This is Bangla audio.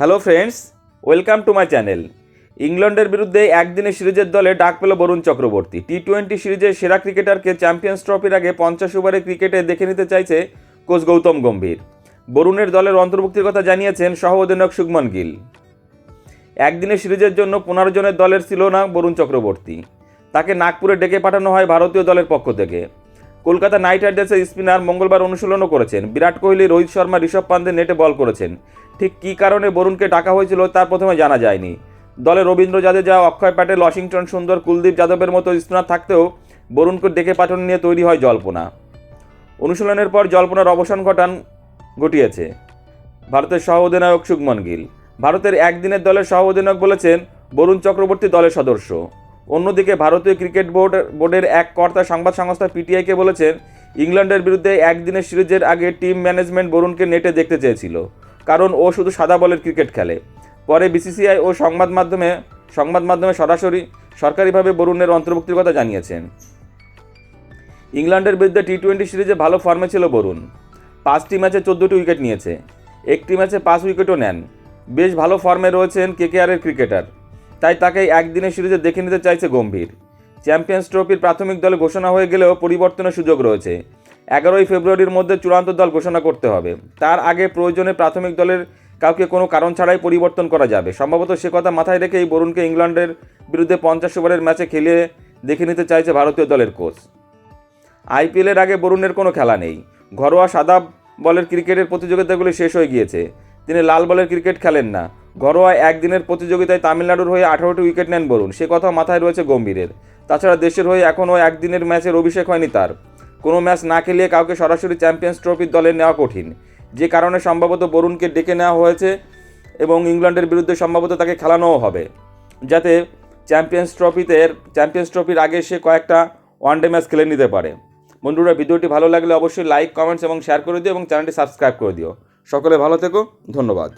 Hello friends, welcome to my channel. ইংল্যান্ডের বিরুদ্ধে একদিনের সিরিজের দলে ডাক পেল বরুণ চক্রবর্তী। টি টোয়েন্টি সিরিজের সেরা ক্রিকেটারকে চ্যাম্পিয়ন্স ট্রফির আগে পঞ্চাশ ওভারে ক্রিকেটে দেখে নিতে চাইছে কোচ গৌতম গম্ভীর। বরুণের দলের অন্তর্ভুক্তির কথা জানিয়েছেন সহ অধিনায়ক শুভমন গিল। একদিনের সিরিজের জন্য পনেরো জনের দলের ছিল না বরুণ চক্রবর্তী। তাকে নাগপুরে ডেকে পাঠানো হয় ভারতীয় দলের পক্ষ থেকে। কলকাতা নাইট রাইডার্সের স্পিনার মঙ্গলবার অনুশীলনও করেছেন। বিরাট কোহলি, রোহিত শর্মা, ঋষভ পান্তের নেটে বল করেছেন। ঠিক কী কারণে বরুণকে ডাকা হয়েছিল তার প্রথমে জানা যায়নি। দলে রবীন্দ্র জাদেজা অক্ষয় প্যাটেল, ওয়াশিংটন সুন্দর, কুলদীপ যাদবের মতো স্পিনার থাকতেও বরুণকে ডেকে পাঠানো নিয়ে তৈরি হয় জল্পনা। অনুশীলনের পর জল্পনার অবসান ঘটান, ঘটিয়েছে। ভারতের সহ অধিনায়ক শুভমন গিল। ভারতের একদিনের দলের সহ অধিনায়ক বলেছেন, বরুণ চক্রবর্তী দলের সদস্য। অন্যদিকে ভারতীয় ক্রিকেট বোর্ড, বোর্ডের এক কর্তা সংবাদ সংস্থা পিটিআইকে বলেছেন, ইংল্যান্ডের বিরুদ্ধে একদিনের সিরিজের আগে টিম ম্যানেজমেন্ট বরুণকে নেটে দেখতে চেয়েছিল। কারণ ও শুধু সাদা বলের ক্রিকেট খেলে। পরে বিসিসিআই ও সংবাদ মাধ্যমে সংবাদ মাধ্যমে সরাসরি সরকারিভাবে বরুণের অন্তর্ভুক্তির কথা জানিয়েছেন। ইংল্যান্ডের বিরুদ্ধে টি টোয়েন্টি সিরিজে ভালো ফর্মে ছিল বরুণ। পাঁচটি ম্যাচে চোদ্দোটি উইকেট নিয়েছে। একটি ম্যাচে পাঁচ উইকেটও নেন। বেশ ভালো ফর্মে রয়েছেন কেকেআরের ক্রিকেটার। তাই তাকে একদিনের সিরিজে দেখে নিতে চাইছে গম্ভীর। চ্যাম্পিয়ন্স ট্রফির প্রাথমিক দলে ঘোষণা হয়ে গেলেও পরিবর্তনের সুযোগ রয়েছে। এগারোই ফেব্রুয়ারির মধ্যে চূড়ান্ত দল ঘোষণা করতে হবে। তার আগে প্রয়োজনে প্রাথমিক দলের কাউকে কোনো কারণ ছাড়াই পরিবর্তন করা যাবে। সম্ভবত সে কথা মাথায় রেখেই বরুণকে ইংল্যান্ডের বিরুদ্ধে পঞ্চাশ ওভারের ম্যাচে খেলে দেখে নিতে চাইছে ভারতীয় দলের কোচ। আইপিএলের আগে বরুণের কোনো খেলা নেই। ঘরোয়া সাদা বলের ক্রিকেটের প্রতিযোগিতাগুলি শেষ হয়ে গিয়েছে। তিনি লাল বলের ক্রিকেট খেলেন না। ঘরোয়া একদিনের প্রতিযোগিতায় তামিলনাড়ুর হয়ে আঠারোটি উইকেট নেন বরুণ। সে কথা মাথায় রয়েছে গম্ভীরের। তাছাড়া দেশের হয়ে এখনও একদিনের ম্যাচের অভিষেক হয়নি তার। কোনো ম্যাচ না খেলিয়ে কাউকে সরাসরি চ্যাম্পিয়ন্স ট্রফির দলে নেওয়া কঠিন। যে কারণে সম্ভবত বরুণকে ডেকে নেওয়া হয়েছে এবং ইংল্যান্ডের বিরুদ্ধে সম্ভবত তাকে খেলানোও হবে। যাতে চ্যাম্পিয়ন্স ট্রফিতে চ্যাম্পিয়ন্স ট্রফির আগে সে কয়েকটা ওয়ানডে ম্যাচ খেলে নিতে পারে। বন্ধুরা, ভিডিওটি ভালো লাগলে অবশ্যই লাইক, কমেন্টস এবং শেয়ার করে দিও এবং চ্যানেলটি সাবস্ক্রাইব করে দিও। সকলে ভালো থেকো, ধন্যবাদ।